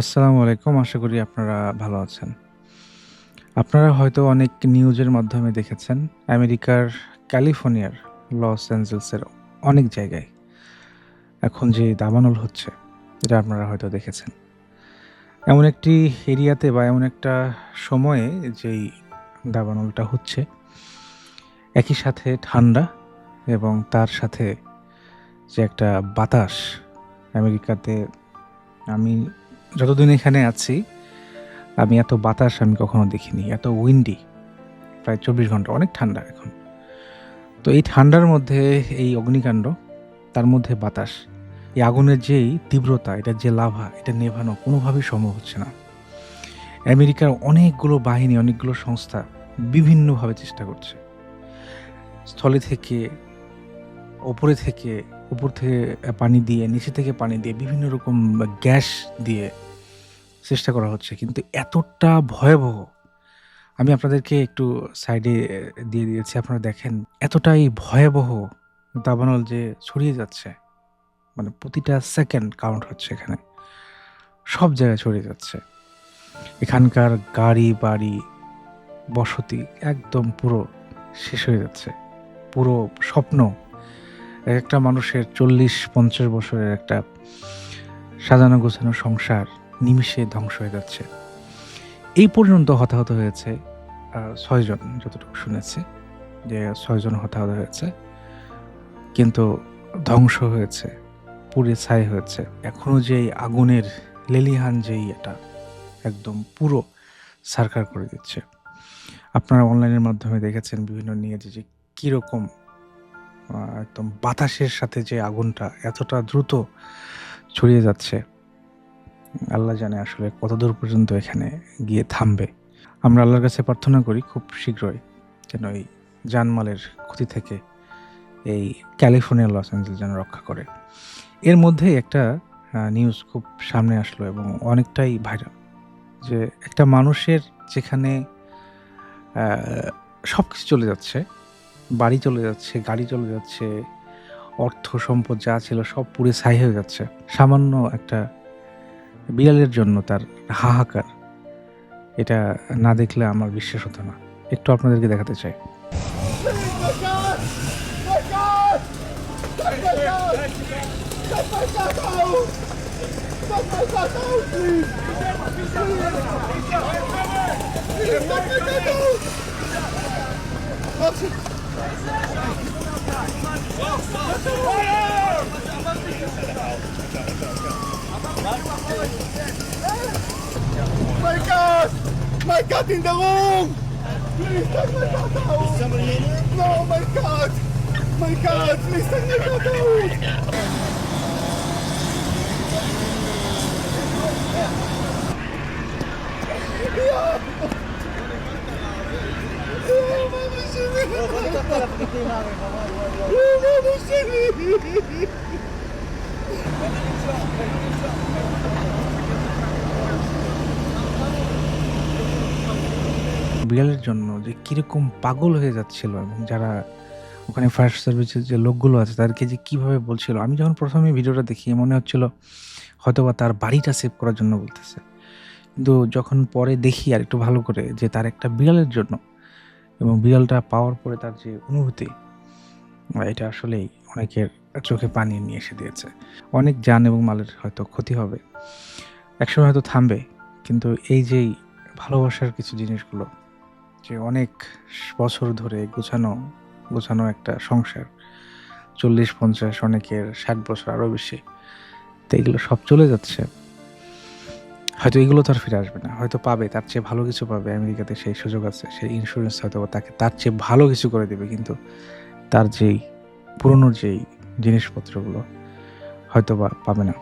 আসসালামু আলাইকুম। আশা করি আপনারা ভালো আছেন। আপনারা হয়তো অনেক নিউজের মাধ্যমে দেখেছেন, আমেরিকার ক্যালিফোর্নিয়ার, লস অ্যাঞ্জেলসের অনেক জায়গায় এখন যে দাবানল হচ্ছে, এটা আপনারা হয়তো দেখেছেন। এমন একটি এরিয়াতে বা এমন একটা সময়ে যেই দাবানলটা হচ্ছে, একই সাথে ঠান্ডা এবং তার সাথে যে একটা বাতাস, আমেরিকাতে আমি যতদিন এখানে আছি, আমি এত বাতাস আমি কখনো দেখিনি, এত উইন্ডি প্রায় চব্বিশ ঘণ্টা, অনেক ঠান্ডা এখন। তো এই ঠান্ডার মধ্যে এই অগ্নিকাণ্ড, তার মধ্যে বাতাস, এই আগুনের যেই তীব্রতা, এটা যে লাভা, এটা নেভানো কোনোভাবেই সম্ভব হচ্ছে না। আমেরিকার অনেকগুলো বাহিনী, অনেকগুলো সংস্থা বিভিন্নভাবে চেষ্টা করছে। স্থলে থেকে, ওপরে থেকে, উপর থেকে পানি দিয়ে, নিচে থেকে পানি দিয়ে, বিভিন্ন রকম গ্যাস দিয়ে চেষ্টা করা হচ্ছে, কিন্তু এতটা ভয়াবহ। আমি আপনাদেরকে একটু সাইডে দিয়ে দিয়েছি, আপনারা দেখেন, এতটাই ভয়াবহ দাবানল যে ছড়িয়ে যাচ্ছে। মানে প্রতিটা সেকেন্ড কাউন্ট হচ্ছে এখানে। সব জায়গায় ছড়িয়ে যাচ্ছে। এখানকার গাড়ি, বাড়ি, বসতি একদম পুরো শেষ হয়ে যাচ্ছে। পুরো স্বপ্ন। একটা মানুষের চল্লিশ, পঞ্চাশ বছরের একটা সাজানো গোছানো সংসার। নিমিষে ধ্বংস হয়ে যাচ্ছে। এই পর্যন্ত হতাহত হয়েছে ছয়জন যতটুকু শুনেছি যে ছয়জন হতাহত হয়েছে। কিন্তু ধ্বংস হয়েছে, পুড়ে ছাই হয়েছে। এখনও যে আগুনের লেলিহান যেই এটা একদম পুরো সারকার করে দিচ্ছে। আপনারা অনলাইনের মাধ্যমে দেখেছেন বিভিন্ন নিয়ে যে কীরকম একদম বাতাসের সাথে যে আগুনটা এতটা দ্রুত ছড়িয়ে যাচ্ছে। আল্লাহ জানে আসলে কত দূর পর্যন্ত এখানে গিয়ে থামবে। আমরা আল্লাহর কাছে প্রার্থনা করি খুব শীঘ্রই যেন এই জানমালের ক্ষতি থেকে এই ক্যালিফোর্নিয়া, লস অ্যাঞ্জেলস যেন রক্ষা করে। এর মধ্যে একটা নিউজ খুব সামনে আসলো এবং অনেকটাই ভাইরাল যে একটা মানুষের যেখানে সব কিছু চলে যাচ্ছে, বাড়ি চলে যাচ্ছে, গাড়ি চলে যাচ্ছে, অর্থ সম্পদ যা ছিল সব পুড়ে ছাই হয়ে যাচ্ছে। সামান্য একটা বিড়ালের জন্য তার হাহাকার এটা না দেখলে আমার বিশ্বাস হতো না একটু আপনাদেরকে দেখাতে চাই! My God! Let my God! Let my God out! Let My God! My God in the room! Please take my God out! Is somebody in there? No, my God! My God, please take my God out! Yeah! Yeah, mama, Jimmy! Yeah, mama, Jimmy! বিড়ালের জন্য যে কীরকম পাগল হয়ে যাচ্ছিল এবং যারা ওখানে ফায়ার সার্ভিসের যে লোকগুলো আছে, তাদেরকে যে কীভাবে বলছিল, আমি যখন প্রথমে ভিডিওটা দেখি, মনে হচ্ছিল হয়তো বা তার বাড়িটা সেভ করার জন্য বলতেছে। কিন্তু যখন পরে দেখি আর একটু ভালো করে যে তার একটা বিড়ালের জন্য এবং বিড়ালটা পাওয়ার পরে তার যে অনুভূতি, এটা আসলেই অনেকের চোখে পানি নিয়ে এসে দিয়েছে। অনেক যান এবং মালের হয়তো ক্ষতি হবে। একসময় হয়তো থামবে, কিন্তু এই যেই ভালোবাসার কিছু জিনিসগুলো যে অনেক বছর ধরে গোছানো গোছানো একটা সংসার। চল্লিশ, পঞ্চাশ, অনেকের ষাট বছর আরও বেশি। তো এগুলো সব চলে যাচ্ছে। হয়তো এগুলো তো আর ফিরে আসবে না। হয়তো পাবে, তার চেয়ে ভালো কিছু পাবে। আমেরিকাতে সেই সুযোগ আছে, সেই ইন্স্যুরেন্স হয়তো তাকে তার চেয়ে ভালো কিছু করে দেবে, কিন্তু তার যেই পুরনোর যেই জিনিসপত্রগুলো হয়তো বা পাবে না।